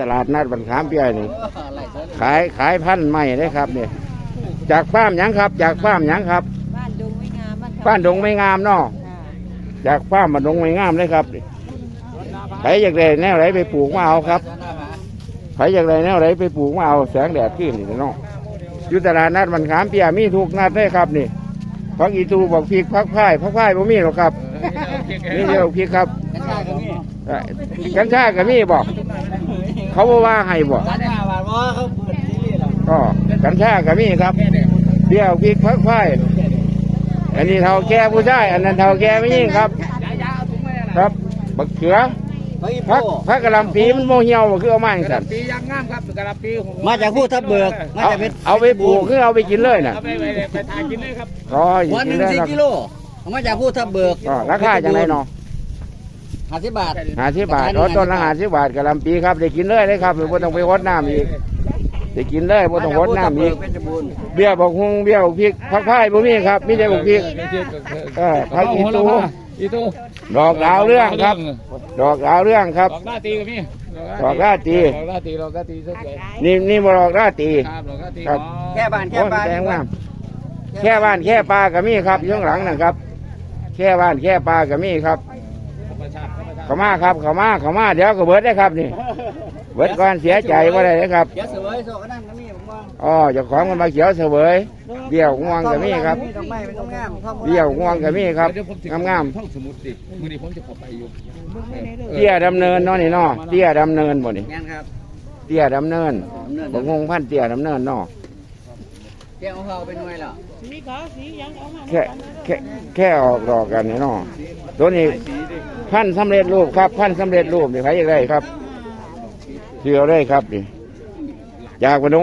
ตลาดนัดบันขามเปียนี่ขายขายพันธุ์ใหม่เลยครับเนี่ยจากฟาร์มหยังครับ จากฟาร์มหยังครับบ้านดงไม่งามบ้านบ้านดงไม่งามเนาะค่ะจากฟาร์มมาดงไม่งามเลยครับใครอยากได้แนวไหนไปปลูกมาเอาครับใครอยากได้แนวไหนไปปลูกมาเอาแสงแดดขึ้นนี่เนาะอยู่ตลาดนัดบันขามเปียมีทุกนัดเลยครับนี่พักอีตูบอกพริกพักพายพักพายบ่มีหรอกครับนี่เดียวพริกครับเอ่อกัญชาก็มีบอก เขาบอกว่าให้บอกร้านอาหารว่าเขาเปิดซีรีส์แล้วก็กัญชาก็มีครับเดี่ยวพริกพักไฟอันนี้เท่าแก่ผู้ชายอันนั้นเท่าแก่ไม่ยิ่งครับ ครับบักเขือไปอีพักโป้พักกะหลำปีมันโมเหี่ยวบ่คือเอามาอย่างสั่นปียังงามครับกระลาปีของมาจากผู้ทับเบิกมาเอาจากเพชรเอาไปปลูกคือเอาไปกินเลยน่ะเอาไปไปไปทานกินเลยครับก็วันหกินึ่นงเลยสี่ครับกิโลเอามาจากผู้ทับเบิกก็ราคาจังไรเนาะ ห้าสิบบาทหาสิบบาทรถต้นละหาสิบบาทกะหลำปีครับได้กินเลยเลยครับไม่ต้องไปรดน้ำอีกได้กินเลยไม่ต้องรดน้ำอีกเป็นจบูรณ์เบี้ยบอกฮุงเบี้ยบอกพริกพักไผ่บ่มีครับมีแต่บอกพริกเออพักอีตูอีตูดอกดาวเรื่องครับ ดอกดาวเรื่องครับดอกหน้าตีก็มีดอกหน้าตีดอกหน้าตีดอกหน้าตีสวยนี่นี่บดอกราตรีๆครับดอกหน้าตีครับแค่บ้านแค่โอ้ยบ้านแดงงามแค่บ้านแค่ปลาก็มีครับอยู่ข้างหลังนะครับ แค่บ้านแค่ปลาก็มีครับ เขามาครับเขามาเขามาเดี๋ยวก็เบิดได้ครับนี่ เบิดก่อนเสียใจว่าได้เลยครับเดี๋ยวเสวยโซกันนั่นก็มีผมว่าอ๋อเจ้าของมันมาเขียวเสวยเบี้ยวง่วงก็มีครับดอกไม้เป็นดอกงามท่อมเบี้ยวง่วงก็มีครับเดี๋ยวผมจะงามท่องสมุดดิมือนี้ผมจะเข้าไปอยู่ๆเตี้ยดำเนินเนาะนี่เนาะเตี้ยดำเนินบ่นี่งานครับเตี้ยดำเนินดำเนินบงงพันเตี้ยดำเนินเนาะแก้วเขาเป็นหน่วยแล้วสีขาวสียังเอามาแค่แค่แค่ออกดอกกันนี่เนาะตัวนี้ พันธุ์สำเร็จรูปครับ พันธุ์สำเร็จรูปนี่ใครอยากได้ครับเชื่อได้ครับนี่จากพนม